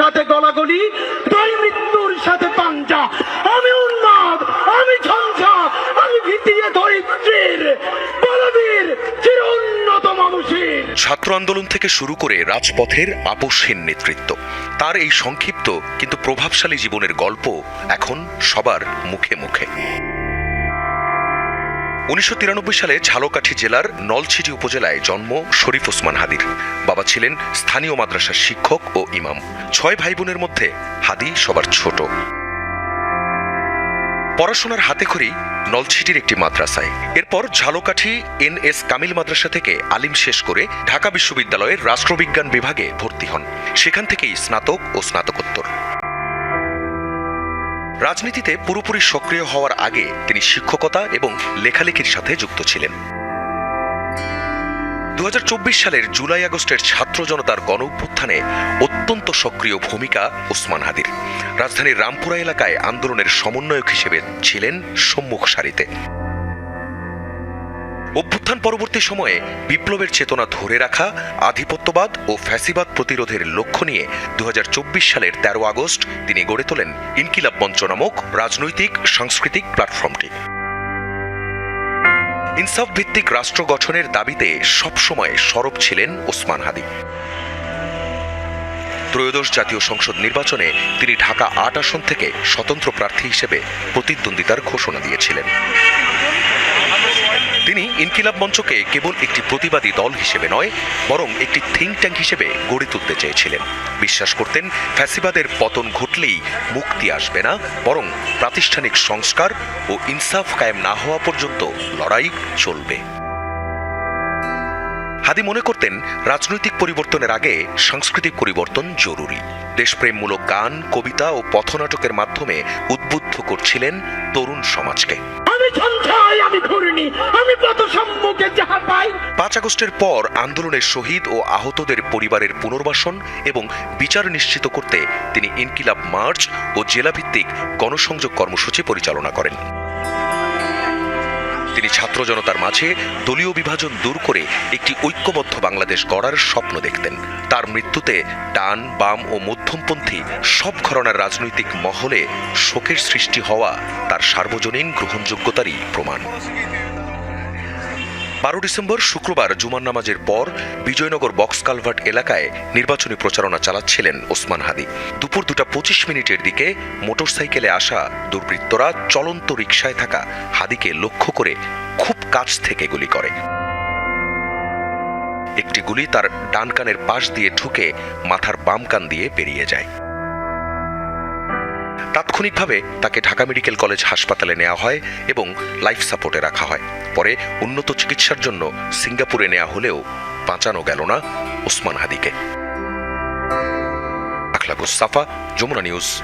সাথে গলাগলি, তাই মৃত্যুর সাথে পাঞ্জা। আমি উন্মাদ, আমি ঝঞ্ঝা, আমি ভিতিয়ে ধরিত্রীর, বলবীর চির উন্নত মানুষের। ছাত্র আন্দোলন থেকে শুরু করে রাজপথের আপোষহীন নেতৃত্ব। তার এই সংক্ষিপ্ত কিন্তু প্রভাবশালী জীবনের গল্প এখন সবার মুখে মুখে। উনিশশো তিরানব্বই সালে ঝালকাঠি জেলার নলছিটি উপজেলায় জন্ম শরীফ ওসমান হাদির। বাবা ছিলেন স্থানীয় মাদ্রাসার শিক্ষক ও ইমাম। ছয় ভাই বোনের মধ্যে হাদি সবার ছোট। পড়াশোনার হাতে খড়ি নলছিটির একটি মাদ্রাসায়। এরপর ঝালকাঠি এন এস কামিল মাদ্রাসা থেকে আলিম শেষ করে ঢাকা বিশ্ববিদ্যালয়ের রাষ্ট্রবিজ্ঞান বিভাগে ভর্তি হন। সেখান থেকেই স্নাতক ও স্নাতকোত্তর। রাজনীতিতে পুরোপুরি সক্রিয় হওয়ার আগে তিনি শিক্ষকতা এবং লেখালেখির সাথে যুক্ত ছিলেন। দু হাজার চব্বিশ সালের জুলাই আগস্টের ছাত্র জনতার গণ অভ্যুত্থানে অত্যন্ত সক্রিয় ভূমিকা ওসমান হাদির। রাজধানীর রামপুরা এলাকায় আন্দোলনের সমন্বয়ক হিসেবে ছিলেন সম্মুখ সারিতে। অভ্যুত্থান পরবর্তী সময়ে বিপ্লবের চেতনা ধরে রাখা, আধিপত্যবাদ ও ফ্যাসিবাদ প্রতিরোধের লক্ষ্য নিয়ে দু হাজার চব্বিশ সালের তেরো আগস্ট তিনি গড়ে তোলেন ইনকিলাব মঞ্চ নামক রাজনৈতিক, সাংস্কৃতিক প্ল্যাটফর্মটি। ইনসাফ ভিত্তিক রাষ্ট্র গঠনের দাবিতে সবসময় সরব ছিলেন ওসমান হাদি। ত্রয়োদশ জাতীয় সংসদ নির্বাচনে তিনি ঢাকা আট আসন থেকে স্বতন্ত্র প্রার্থী হিসেবে প্রতিদ্বন্দ্বিতার ঘোষণা দিয়েছিলেন। তিনি ইনকিলাব মঞ্চকে কেবল একটি প্রতিবাদী দল হিসেবে নয়, বরং একটি থিঙ্ক ট্যাঙ্ক হিসেবে গড়ে তুলতে চেয়েছিলেন। বিশ্বাস করতেন, ফ্যাসিবাদের পতন ঘটলেই মুক্তি আসবে না, বরং প্রাতিষ্ঠানিক সংস্কার ও ইনসাফ কায়েম না হওয়া পর্যন্ত লড়াই চলবে। হাদি মনে করতেন, রাজনৈতিক পরিবর্তনের আগে সাংস্কৃতিক পরিবর্তন জরুরি। দেশপ্রেমমূলক গান, কবিতা ও পথনাটকের মাধ্যমে উদ্বুদ্ধ করছিলেন তরুণ সমাজকে। পাঁচ আগস্টের পর আন্দোলনের শহীদ ও আহতদের পরিবারের পুনর্বাসন এবং বিচার নিশ্চিত করতে তিনি ইনকিলাব মার্চ ও জেলাভিত্তিক গণসংযোগ কর্মসূচি পরিচালনা করেন। তিনি ছাত্র জনতার মাঝে দলীয় বিভাজন দূর করে একটি ঐক্যবদ্ধ বাংলাদেশ গড়ার স্বপ্ন দেখতেন। তার মৃত্যুতে ডান, বাম ও মধ্যমপন্থী সব ঘরনার রাজনৈতিক মহলে শোকের সৃষ্টি হওয়া তার সার্বজনীন গ্রহণযোগ্যতারই প্রমাণ। বারো ডিসেম্বর শুক্রবার জুমার নামাজের পর বিজয়নগর বক্স কালভার্ট এলাকায় নির্বাচনী প্রচারণা চালাচ্ছিলেন ওসমান হাদি। দুপুর দুটা পঁচিশ মিনিটের দিকে মোটরসাইকেলে আসা দুর্বৃত্তরা চলন্ত রিকশায় থাকা হাদিকে লক্ষ্য করে খুব কাছ থেকে গুলি করে। একটি গুলি তার ডান কানের পাশ দিয়ে ঢুকে মাথার বাম কান দিয়ে বেরিয়ে যায়। তাৎক্ষণিকভাবে তাকে ঢাকা মেডিকেল কলেজ হাসপাতালে নেওয়া হয় এবং লাইফ সাপোর্টে রাখা হয়। পরে উন্নত চিকিৎসার জন্য সিঙ্গাপুরে নেওয়া হলেও বাঁচানো গেল না ওসমান হাদিকে। আখলাকুস সাফা, যমুনা নিউজ।